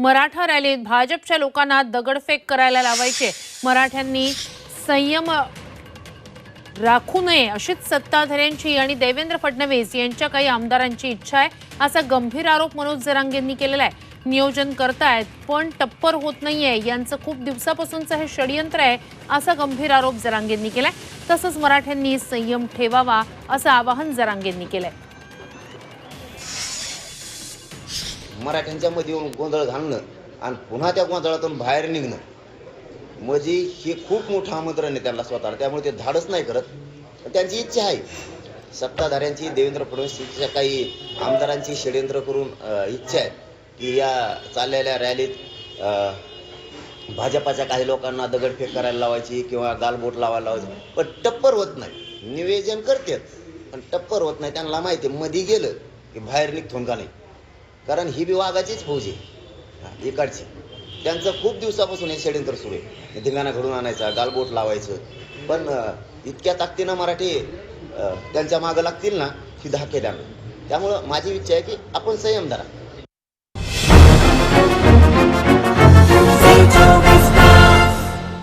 मराठा रॅलीत भाजपच्या लोकांना दगडफेक करायला लावायचे. मराठ्यांनी संयम राखू नये अशीच सत्ताधाऱ्यांची आणि देवेंद्र फडणवीस यांच्या काही आमदारांची इच्छा आहे. असा गंभीर आरोप मनोज जरांगेंनी केलेला आहे. नियोजन करतायत पण टप्पर होत नाहीये. यांचं खूप दिवसापासूनचं हे षडयंत्र आहे असा गंभीर आरोप जरांगेंनी केलाय. तसंच मराठ्यांनी संयम ठेवावा असं आवाहन जरांगेंनी केलंय. मराठ्यांच्या मध्ये येऊन गोंधळ घालणं आणि पुन्हा त्या गोंधळातून बाहेर निघणं. म्हणजे हे खूप मोठं आमंत्रण आहे त्यांना स्वतःला. त्यामुळे ते धाडच नाही करत. पण त्यांची इच्छा आहे. सत्ताधाऱ्यांची देवेंद्र फडणवीसच्या काही आमदारांची षडयंत्र करून इच्छा आहे की या चाललेल्या रॅलीत भाजपाच्या काही लोकांना दगडफेक करायला लावायची किंवा गालबोट लावायला लावायची. पण टप्पर होत नाही. निवेदन करतात. पण टप्पर होत नाही. त्यांना माहिती आहे, मध्ये गेलं की बाहेर निघतो का नाही. कारण ही बी वाघाचीच फौज आहे. इकडची. त्यांचं खूप दिवसापासून हे षडयंत्र सुरू आहे. धिंगाणा घडून आणायचा गालबोट लावायचं. पण इतक्या ताकदीनं मराठी त्यांच्या मागं लागतील ना की धाके द्यानं त्यामुळं माझी इच्छा आहे की आपण संयम धरा.